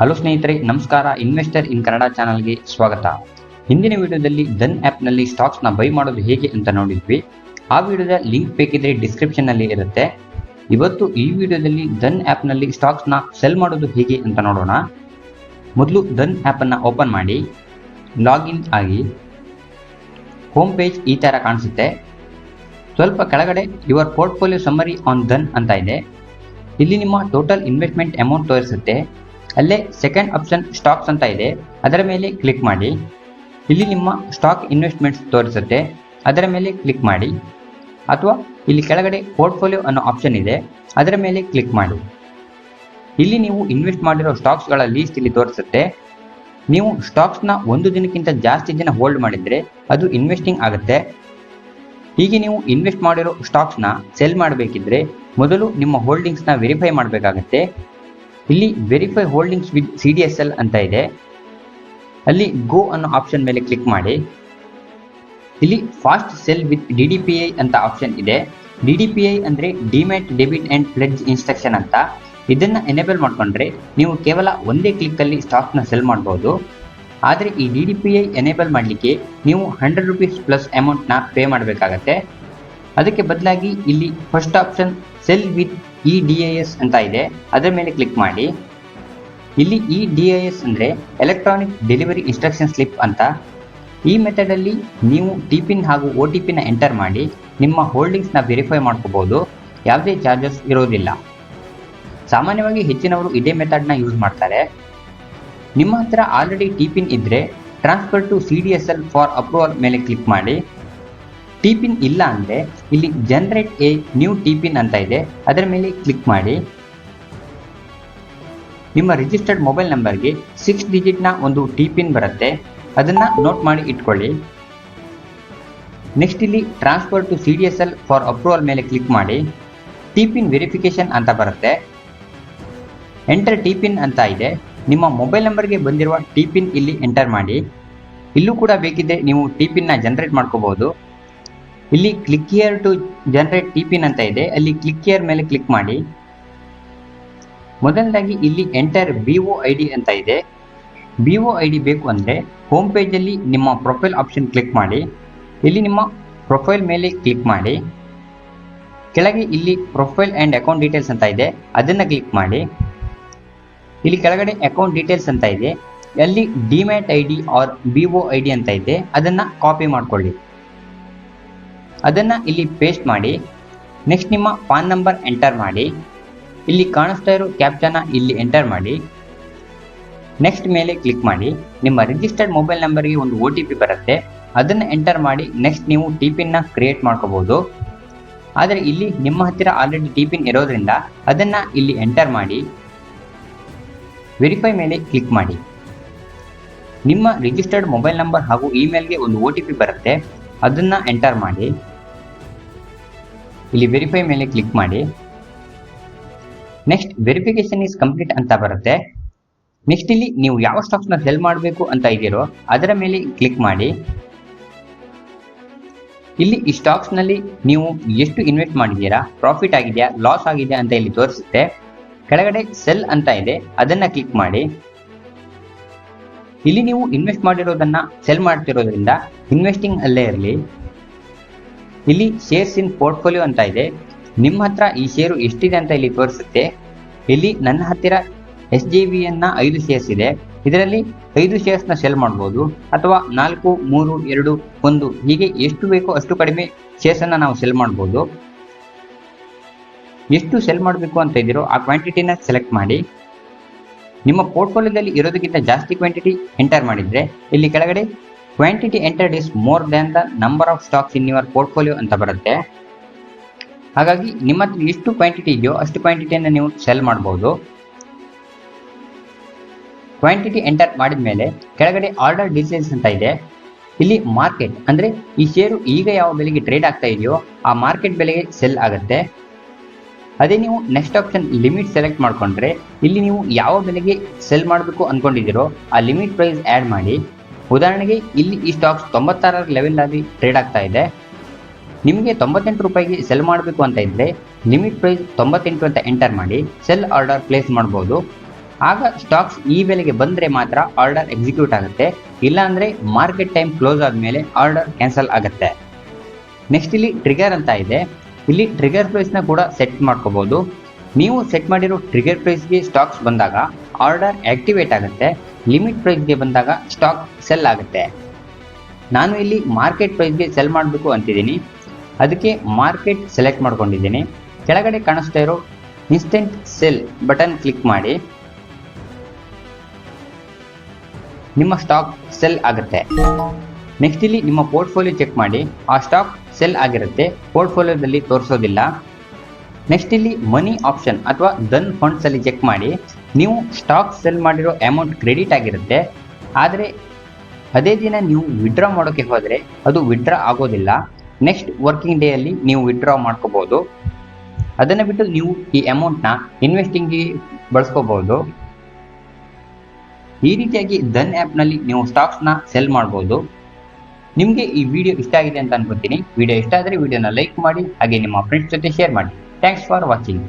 Hello ಸ್ನೇಹಿತರೆ, ನಮಸ್ಕಾರ. Investor ಇನ್ ಕನ್ನಡ ಚಾನಲ್ಗೆ ಸ್ವಾಗತ. ಹಿಂದಿನ ವಿಡಿಯೋದಲ್ಲಿ ಧನ್ ಆ್ಯಪ್ನಲ್ಲಿ ಸ್ಟಾಕ್ಸ್ನ ಬೈ ಮಾಡೋದು ಹೇಗೆ ಅಂತ ನೋಡಿದ್ವಿ. ಆ ವಿಡಿಯೋದ ಲಿಂಕ್ ಬೇಕಿದ್ರೆ ಡಿಸ್ಕ್ರಿಪ್ಷನ್ನಲ್ಲಿ ಇರುತ್ತೆ. ಇವತ್ತು ಈ ವಿಡಿಯೋದಲ್ಲಿ ಧನ್ ಆ್ಯಪ್ನಲ್ಲಿ ಸ್ಟಾಕ್ಸ್ನ ಸೆಲ್ ಮಾಡೋದು ಹೇಗೆ ಅಂತ ನೋಡೋಣ. ಮೊದಲು ಧನ್ ಆ್ಯಪನ್ನು ಓಪನ್ ಮಾಡಿ. ಲಾಗಿನ್ ಆಗಿ. ಹೋಮ್ ಪೇಜ್ ಈ ಥರ ಕಾಣಿಸುತ್ತೆ. ಸ್ವಲ್ಪ ಕೆಳಗಡೆ your portfolio summary on Dhan ಅಂತ ಇದೆ. ಇಲ್ಲಿ ನಿಮ್ಮ ಟೋಟಲ್ ಇನ್ವೆಸ್ಟ್ಮೆಂಟ್ ಅಮೌಂಟ್ ತೋರಿಸುತ್ತೆ. ಅಲ್ಲೇ ಸೆಕೆಂಡ್ ಆಪ್ಷನ್ ಸ್ಟಾಕ್ಸ್ ಅಂತ ಇದೆ. ಅದರ ಮೇಲೆ ಕ್ಲಿಕ್ ಮಾಡಿ. ಇಲ್ಲಿ ನಿಮ್ಮ ಸ್ಟಾಕ್ ಇನ್ವೆಸ್ಟ್ಮೆಂಟ್ಸ್ ತೋರಿಸುತ್ತೆ. ಅದರ ಮೇಲೆ ಕ್ಲಿಕ್ ಮಾಡಿ. ಅಥವಾ ಇಲ್ಲಿ ಕೆಳಗಡೆ ಪೋರ್ಟ್ಫೋಲಿಯೋ ಅನ್ನೋ ಆಪ್ಷನ್ ಇದೆ. ಅದರ ಮೇಲೆ ಕ್ಲಿಕ್ ಮಾಡಿ. ಇಲ್ಲಿ ನೀವು ಇನ್ವೆಸ್ಟ್ ಮಾಡಿರೋ ಸ್ಟಾಕ್ಸ್ಗಳ ಲೀಸ್ಟ್ ಇಲ್ಲಿ ತೋರಿಸುತ್ತೆ. ನೀವು ಸ್ಟಾಕ್ಸ್ನ ಒಂದು ದಿನಕ್ಕಿಂತ ಜಾಸ್ತಿ ದಿನ ಹೋಲ್ಡ್ ಮಾಡಿದರೆ ಅದು ಇನ್ವೆಸ್ಟಿಂಗ್ ಆಗುತ್ತೆ. ಹೀಗೆ ನೀವು ಇನ್ವೆಸ್ಟ್ ಮಾಡಿರೋ ಸ್ಟಾಕ್ಸ್ನ ಸೆಲ್ ಮಾಡಬೇಕಿದ್ರೆ ಮೊದಲು ನಿಮ್ಮ ಹೋಲ್ಡಿಂಗ್ಸ್ನ ವೆರಿಫೈ ಮಾಡಬೇಕಾಗತ್ತೆ. ಇಲ್ಲಿ verify holdings with C D S L ಅಂತ ಇದೆ. ಅಲ್ಲಿ ಗೋ ಅನ್ನೋ ಆಪ್ಷನ್ ಮೇಲೆ ಕ್ಲಿಕ್ ಮಾಡಿ. ಇಲ್ಲಿ fast sell with D D P I ಅಂತ ಆಪ್ಷನ್ ಇದೆ. ಡಿ ಡಿ ಪಿ ಐ ಅಂದರೆ demat debit and pledge instruction ಅಂತ. ಇದನ್ನ ಎನೇಬಲ್ ಮಾಡ್ಕೊಂಡ್ರೆ ನೀವು ಕೇವಲ ಒಂದೇ ಕ್ಲಿಕ್ಕಲ್ಲಿ ಸ್ಟಾಕ್ನ ಸೆಲ್ ಮಾಡ್ಬೋದು. ಆದರೆ ಈ D D P I enable ಮಾಡಲಿಕ್ಕೆ ನೀವು ಹಂಡ್ರೆಡ್ ರುಪೀಸ್ ಪ್ಲಸ್ ಅಮೌಂಟ್ನ ಪೇ ಮಾಡಬೇಕಾಗತ್ತೆ. ಅದಕ್ಕೆ ಬದಲಾಗಿ ಇಲ್ಲಿ first option sell with E D I S ಅಂತ ಇದೆ, ಅದರ ಮೇಲೆ ಕ್ಲಿಕ್ ಮಾಡಿ. ಇಲ್ಲಿ ಇ ಡಿ ಐ ಎಸ್ ಅಂದರೆ ಎಲೆಕ್ಟ್ರಾನಿಕ್ ಡೆಲಿವರಿ ಇನ್ಸ್ಟ್ರಕ್ಷನ್ ಸ್ಲಿಪ್ ಅಂತ. ಈ ಮೆಥಡಲ್ಲಿ ನೀವು ಟಿ ಪಿನ್ ಹಾಗೂ ಒ ಟಿ ಪಿನ ಎಂಟರ್ ಮಾಡಿ, ನಿಮ್ಮ ಹೋಲ್ಡಿಂಗ್ಸ್ನ ವೆರಿಫೈ ಮಾಡ್ಕೋಬೋದು, ಯಾವುದೇ ಚಾರ್ಜಸ್ ಇರೋದಿಲ್ಲ. ಸಾಮಾನ್ಯವಾಗಿ ಹೆಚ್ಚಿನವರು ಇದೇ ಮೆಥಡ್ನ ಯೂಸ್ ಮಾಡ್ತಾರೆ. ನಿಮ್ಮ ಹತ್ರ ಆಲ್ರೆಡಿ ಟಿ ಪಿನ್ ಇದ್ದರೆ transfer to C D S L for approval ಮೇಲೆ ಕ್ಲಿಕ್ ಮಾಡಿ. ಟಿ ಪಿನ್ ಇಲ್ಲ ಅಂದರೆ ಇಲ್ಲಿ generate a new T PIN ಅಂತ ಇದೆ. ಅದರ ಮೇಲೆ ಕ್ಲಿಕ್ ಮಾಡಿ. ನಿಮ್ಮ ರಿಜಿಸ್ಟರ್ಡ್ ಮೊಬೈಲ್ ನಂಬರ್ಗೆ ಸಿಕ್ಸ್ ಡಿಜಿಟ್ನ ಒಂದು ಟಿ ಪಿನ್ ಬರುತ್ತೆ. ಅದನ್ನು ನೋಟ್ ಮಾಡಿ ಇಟ್ಕೊಳ್ಳಿ. ನೆಕ್ಸ್ಟ್ ಇಲ್ಲಿ transfer to C D S L for approval ಮೇಲೆ ಕ್ಲಿಕ್ ಮಾಡಿ. ಟಿ ಪಿನ್ ವೆರಿಫಿಕೇಶನ್ ಅಂತ ಬರುತ್ತೆ. ಎಂಟರ್ ಟಿ ಪಿನ್ ಅಂತ ಇದೆ. ನಿಮ್ಮ ಮೊಬೈಲ್ ನಂಬರ್ಗೆ ಬಂದಿರುವ ಟಿ ಪಿನ್ ಇಲ್ಲಿ ಎಂಟರ್ ಮಾಡಿ. ಇಲ್ಲೂ ಕೂಡ ಬೇಕಿದ್ರೆ ನೀವು ಟಿ ಪಿನ್ನ ಜನರೇಟ್ ಮಾಡ್ಕೋಬಹುದು. ಇಲ್ಲಿ click here to generate T PIN ಅಂತ ಇದೆ. ಅಲ್ಲಿ ಕ್ಲಿಕ್ ಹಿಯರ್ ಮೇಲೆ ಕ್ಲಿಕ್ ಮಾಡಿ. ಮೊದಲನೇದಾಗಿ ಇಲ್ಲಿ enter B O I D ಅಂತ ಇದೆ. ಬಿ ಒ ಐ ಡಿ ಬೇಕು ಅಂದರೆ ಹೋಮ್ ಪೇಜಲ್ಲಿ ನಿಮ್ಮ ಪ್ರೊಫೈಲ್ ಆಪ್ಷನ್ ಕ್ಲಿಕ್ ಮಾಡಿ. ಇಲ್ಲಿ ನಿಮ್ಮ ಪ್ರೊಫೈಲ್ ಮೇಲೆ ಕ್ಲಿಕ್ ಮಾಡಿ. ಕೆಳಗೆ ಇಲ್ಲಿ ಪ್ರೊಫೈಲ್ ಆ್ಯಂಡ್ ಅಕೌಂಟ್ ಡೀಟೇಲ್ಸ್ ಅಂತ ಇದೆ. ಅದನ್ನು ಕ್ಲಿಕ್ ಮಾಡಿ. ಇಲ್ಲಿ ಕೆಳಗಡೆ ಅಕೌಂಟ್ ಡೀಟೇಲ್ಸ್ ಅಂತ ಇದೆ. ಅಲ್ಲಿ demat I D or B O I D ಅಂತ ಇದೆ. ಅದನ್ನು ಕಾಪಿ ಮಾಡ್ಕೊಳ್ಳಿ. ಅದನ್ನು ಇಲ್ಲಿ ಪೇಸ್ಟ್ ಮಾಡಿ ನೆಕ್ಸ್ಟ್ ನಿಮ್ಮ ಪಾನ್ ನಂಬರ್ ಎಂಟರ್ ಮಾಡಿ, ಇಲ್ಲಿ ಕಾಣಿಸ್ತಾ ಇರೋ ಕ್ಯಾಪ್ಚನ ಇಲ್ಲಿ ಎಂಟರ್ ಮಾಡಿ ನೆಕ್ಸ್ಟ್ ಮೇಲೆ ಕ್ಲಿಕ್ ಮಾಡಿ, ನಿಮ್ಮ ರಿಜಿಸ್ಟರ್ಡ್ ಮೊಬೈಲ್ ನಂಬರ್ಗೆ ಒಂದು ಒ ಟಿ ಪಿ ಬರುತ್ತೆ, ಅದನ್ನು ಎಂಟರ್ ಮಾಡಿ ನೆಕ್ಸ್ಟ್ ನೀವು ಟಿ ಪಿನ್ನ ಕ್ರಿಯೇಟ್ ಮಾಡ್ಕೋಬೋದು. ಆದರೆ ಇಲ್ಲಿ ನಿಮ್ಮ ಹತ್ತಿರ ಆಲ್ರೆಡಿ ಟಿ ಪಿನ್ ಇರೋದ್ರಿಂದ ಅದನ್ನು ಇಲ್ಲಿ ಎಂಟರ್ ಮಾಡಿ ವೆರಿಫೈ ಮೇಲೆ ಕ್ಲಿಕ್ ಮಾಡಿ. ನಿಮ್ಮ ರಿಜಿಸ್ಟರ್ಡ್ ಮೊಬೈಲ್ ನಂಬರ್ ಹಾಗೂ ಇಮೇಲ್ಗೆ ಒಂದು ಒ ಟಿ ಪಿ ಬರುತ್ತೆ, ಅದನ್ನು ಎಂಟರ್ ಮಾಡಿ. ಇಲ್ಲಿ ವೆರಿಫೈ ಮೇಲೆ ಕ್ಲಿಕ್ ಮಾಡಿ. ನೆಕ್ಸ್ಟ್ ವೆರಿಫಿಕೇಶನ್ ಇಸ್ ಕಂಪ್ಲೀಟ್ ಅಂತ ಬರುತ್ತೆ. ನೆಕ್ಸ್ಟ್ ಇಲ್ಲಿ ನೀವು ಯಾವ ಸ್ಟಾಕ್ಸ್ನ ಸೆಲ್ ಮಾಡಬೇಕು ಅಂತ ಇದ್ದೀರೋ ಅದರ ಮೇಲೆ ಕ್ಲಿಕ್ ಮಾಡಿ. ಇಲ್ಲಿ ಈ ಸ್ಟಾಕ್ಸ್ನಲ್ಲಿ ನೀವು ಎಷ್ಟು ಇನ್ವೆಸ್ಟ್ ಮಾಡಿದ್ದೀರಾ ಪ್ರಾಫಿಟ್ ಆಗಿದೆಯಾ ಲಾಸ್ ಆಗಿದೆಯಾ ಅಂತ ಇಲ್ಲಿ ತೋರಿಸುತ್ತೆ. ಕೆಳಗಡೆ ಸೆಲ್ ಅಂತ ಇದೆ, ಅದನ್ನ ಕ್ಲಿಕ್ ಮಾಡಿ. ಇಲ್ಲಿ ನೀವು ಇನ್ವೆಸ್ಟ್ ಮಾಡಿರೋದನ್ನ ಸೆಲ್ ಮಾಡ್ತಿರೋದ್ರಿಂದ ಇನ್ವೆಸ್ಟಿಂಗ್ ಅಲ್ಲೇ ಇರಲಿ. ಇಲ್ಲಿ ಶೇರ್ಸ್ ಇನ್ ಪೋರ್ಟ್ಫೋಲಿಯೋ ಅಂತ ಇದೆ. ನಿಮ್ಮ ಹತ್ರ ಈ ಶೇರು ಎಷ್ಟಿದೆ ಅಂತ ಇಲ್ಲಿ ತೋರಿಸುತ್ತೆ. ಇಲ್ಲಿ ನನ್ನ ಹತ್ತಿರ ಎಸ್ ಜಿ ವಿ ಅನ್ನ ಐದು ಶೇರ್ಸ್ ಇದೆ. ಇದರಲ್ಲಿ ಐದು ನ ಸೆಲ್ ಮಾಡ್ಬೋದು. ಅಥವಾ ನಾಲ್ಕು, ಮೂರು, ಎರಡು, ಒಂದು, ಹೀಗೆ ಎಷ್ಟು ಬೇಕೋ ಅಷ್ಟು ಕಡಿಮೆ ಶೇರ್ಸನ್ನು ನಾವು ಸೆಲ್ ಮಾಡ್ಬೋದು. ಎಷ್ಟು ಸೆಲ್ ಮಾಡಬೇಕು ಅಂತ ಇದ್ದೀರೋ ಆ ಕ್ವಾಂಟಿಟಿನ ಸೆಲೆಕ್ಟ್ ಮಾಡಿ. ನಿಮ್ಮ ಪೋರ್ಟ್ಫೋಲಿಯೋದಲ್ಲಿ ಇರೋದಕ್ಕಿಂತ ಜಾಸ್ತಿ ಕ್ವಾಂಟಿಟಿ ಎಂಟರ್ ಮಾಡಿದರೆ, ಇಲ್ಲಿ ಕೆಳಗಡೆ quantity entered is more than the number of stocks in your portfolio ಅಂತ ಬರುತ್ತೆ. ಹಾಗಾಗಿ ನಿಮ್ಮ ಹತ್ರ ಎಷ್ಟು ಕ್ವಾಂಟಿಟಿ ಇದೆಯೋ ಅಷ್ಟು ಕ್ವಾಂಟಿಟಿಯನ್ನು ನೀವು ಸೆಲ್ ಮಾಡ್ಬೋದು. ಕ್ವಾಂಟಿಟಿ ಎಂಟರ್ ಮಾಡಿದ ಮೇಲೆ ಕೆಳಗಡೆ ಆರ್ಡರ್ ಡೀಟೇಲ್ಸ್ ಅಂತ ಇದೆ. ಇಲ್ಲಿ ಮಾರ್ಕೆಟ್ ಅಂದರೆ ಈ ಶೇರು ಈಗ ಯಾವ ಬೆಲೆಗೆ ಟ್ರೇಡ್ ಆಗ್ತಾ ಇದೆಯೋ ಆ ಮಾರ್ಕೆಟ್ ಬೆಲೆಗೆ ಸೆಲ್ ಆಗುತ್ತೆ. ಅದೇ ನೀವು ನೆಕ್ಸ್ಟ್ ಆಪ್ಷನ್ ಲಿಮಿಟ್ ಸೆಲೆಕ್ಟ್ ಮಾಡಿಕೊಂಡ್ರೆ ಇಲ್ಲಿ ನೀವು ಯಾವ ಬೆಲೆಗೆ ಸೆಲ್ ಮಾಡಬೇಕು ಅಂದ್ಕೊಂಡಿದ್ದೀರೋ ಆ ಲಿಮಿಟ್ ಪ್ರೈಸ್ ಆ್ಯಡ್ ಮಾಡಿ. ಉದಾಹರಣೆಗೆ ಇಲ್ಲಿ ಈ ಸ್ಟಾಕ್ಸ್ ತೊಂಬತ್ತಾರರ ಆಗಿ ಟ್ರೇಡ್ ಆಗ್ತಾ ಇದೆ. ನಿಮಗೆ ತೊಂಬತ್ತೆಂಟು ರೂಪಾಯಿಗೆ ಸೆಲ್ ಮಾಡಬೇಕು ಅಂತ ಇದ್ದರೆ ಲಿಮಿಟ್ ಪ್ರೈಸ್ ತೊಂಬತ್ತೆಂಟು ಅಂತ ಎಂಟರ್ ಮಾಡಿ ಸೆಲ್ ಆರ್ಡರ್ ಪ್ಲೇಸ್ ಮಾಡ್ಬೋದು. ಆಗ ಸ್ಟಾಕ್ಸ್ ಈ ಬೆಲೆಗೆ ಬಂದರೆ ಮಾತ್ರ ಆರ್ಡರ್ ಎಕ್ಸಿಕ್ಯೂಟ್ ಆಗುತ್ತೆ. ಇಲ್ಲಾಂದರೆ ಮಾರ್ಕೆಟ್ ಟೈಮ್ ಕ್ಲೋಸ್ ಆದಮೇಲೆ ಆರ್ಡರ್ ಕ್ಯಾನ್ಸಲ್ ಆಗುತ್ತೆ. ನೆಕ್ಸ್ಟ್ ಇಲ್ಲಿ ಟ್ರಿಗರ್ ಅಂತ ಇದೆ. ಇಲ್ಲಿ ಟ್ರಿಗರ್ ಪ್ರೈಸ್ನ ಕೂಡ ಸೆಟ್ ಮಾಡ್ಕೋಬೋದು. ನೀವು ಸೆಟ್ ಮಾಡಿರೋ ಟ್ರಿಗರ್ ಪ್ರೈಸ್ಗೆ ಸ್ಟಾಕ್ಸ್ ಬಂದಾಗ ಆರ್ಡರ್ ಆಕ್ಟಿವೇಟ್ ಆಗುತ್ತೆ. ಲಿಮಿಟ್ ಪ್ರೈಸ್ಗೆ ಬಂದಾಗ ಸ್ಟಾಕ್ ಸೆಲ್ ಆಗುತ್ತೆ. ನಾನು ಇಲ್ಲಿ ಮಾರ್ಕೆಟ್ ಪ್ರೈಸ್ಗೆ ಸೆಲ್ ಮಾಡಬೇಕು ಅಂತಿದ್ದೀನಿ. ಅದಕ್ಕೆ ಮಾರ್ಕೆಟ್ ಸೆಲೆಕ್ಟ್ ಮಾಡ್ಕೊಂಡಿದ್ದೀನಿ. ಕೆಳಗಡೆ ಕಾಣಿಸ್ತಾ ಇರೋ ಇನ್ಸ್ಟೆಂಟ್ ಸೆಲ್ ಬಟನ್ ಕ್ಲಿಕ್ ಮಾಡಿ. ನಿಮ್ಮ ಸ್ಟಾಕ್ ಸೆಲ್ ಆಗುತ್ತೆ. ನೆಕ್ಸ್ಟ್ ಇಲ್ಲಿ ನಿಮ್ಮ ಪೋರ್ಟ್ಫೋಲಿಯೋ ಚೆಕ್ ಮಾಡಿ. ಆ ಸ್ಟಾಕ್ ಸೆಲ್ ಆಗಿರುತ್ತೆ. ಪೋರ್ಟ್ಫೋಲಿಯೋದಲ್ಲಿ ತೋರಿಸೋದಿಲ್ಲ. ನೆಕ್ಸ್ಟ್ ಇಲ್ಲಿ ಮನಿ ಆಪ್ಷನ್ ಅಥವಾ ದನ್ ಫಂಡ್ಸ್ ಅಲ್ಲಿ ಚೆಕ್ ಮಾಡಿ. ನೀವು ಸ್ಟಾಕ್ ಸೆಲ್ ಮಾಡಿರೋ ಅಮೌಂಟ್ ಕ್ರೆಡಿಟ್ ಆಗಿರುತ್ತೆ. ಆದರೆ ಅದೇ ದಿನ ನೀವು ವಿಡ್ರಾ ಮಾಡೋಕ್ಕೆ ಹೋದರೆ ಅದು ವಿಡ್ರಾ ಆಗೋದಿಲ್ಲ. ನೆಕ್ಸ್ಟ್ ವರ್ಕಿಂಗ್ ಡೇಯಲ್ಲಿ ನೀವು ವಿಡ್ರಾ ಮಾಡ್ಕೋಬೋದು. ಅದನ್ನು ಬಿಟ್ಟು ನೀವು ಈ ಅಮೌಂಟ್ನ ಇನ್ವೆಸ್ಟಿಂಗ್ಗೆ ಬಳಸ್ಕೋಬೋದು. ಈ ರೀತಿಯಾಗಿ ದನ್ ಆ್ಯಪ್ನಲ್ಲಿ ನೀವು ಸ್ಟಾಕ್ಸ್ನ ಸೆಲ್ ಮಾಡ್ಬೋದು. ನಿಮಗೆ ಈ ವಿಡಿಯೋ ಇಷ್ಟ ಆಗಿದೆ ಅಂತ ಅನ್ಕೋತೀನಿ. ವಿಡಿಯೋ ಇಷ್ಟ ಆದರೆ ವಿಡಿಯೋನ ಲೈಕ್ ಮಾಡಿ, ಹಾಗೆ ನಿಮ್ಮ ಫ್ರೆಂಡ್ಸ್ ಜೊತೆ ಶೇರ್ ಮಾಡಿ. Thanks for watching